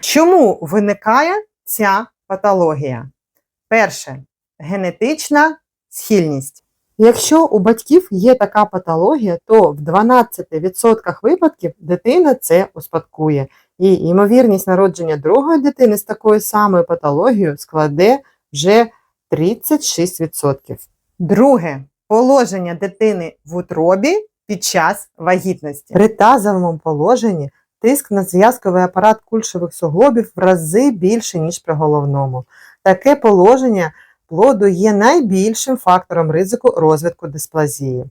Чому виникає ця патологія? Перше генетична схильність. Якщо у батьків є така патологія, то в 12% випадків дитина це успадкує. І ймовірність народження другої дитини з такою самою патологією складе вже 36%. Друге положення дитини в утробі під час вагітності. При тазовому положенні тиск на зв'язковий апарат кульшових суглобів в рази більше, ніж при головному. Таке положення плоду є найбільшим фактором ризику розвитку дисплазії.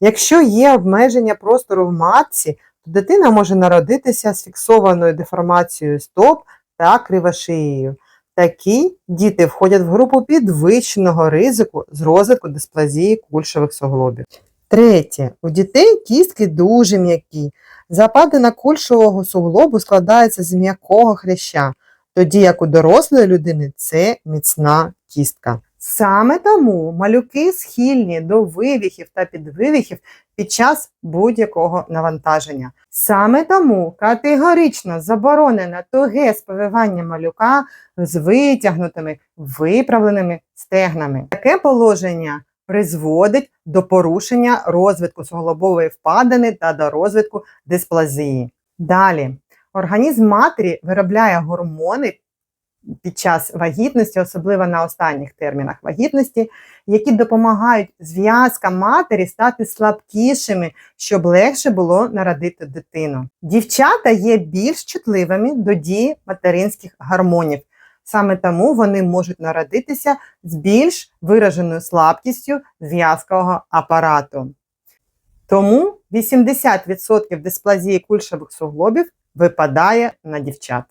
Якщо є обмеження простору в матці, то дитина може народитися з фіксованою деформацією стоп та кривошиєю. Такі діти входять в групу підвищеного ризику з розвитку дисплазії кульшових суглобів. Третє. У дітей кістки дуже м'які. Западина кульшового суглобу складається з м'якого хряща, тоді як у дорослої людини це міцна кістка. Саме тому малюки схильні до вивіхів та підвивіхів під час будь-якого навантаження. Саме тому категорично заборонено туге сповивання малюка з витягнутими виправленими стегнами. Таке положення призводить до порушення розвитку суглобової впадини та до розвитку дисплазії. Далі, організм матері виробляє гормони під час вагітності, особливо на останніх термінах вагітності, які допомагають зв'язкам матері стати слабкішими, щоб легше було народити дитину. Дівчата є більш чутливими до дії материнських гормонів. Саме тому вони можуть народитися з більш вираженою слабкістю зв'язкового апарату. Тому 80% дисплазії кульшових суглобів випадає на дівчат.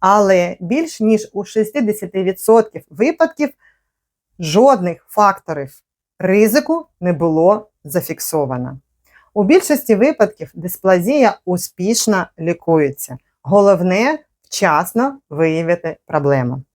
Але більш ніж у 60% випадків жодних факторів ризику не було зафіксовано. У більшості випадків дисплазія успішно лікується. Головне вчасно виявити проблему.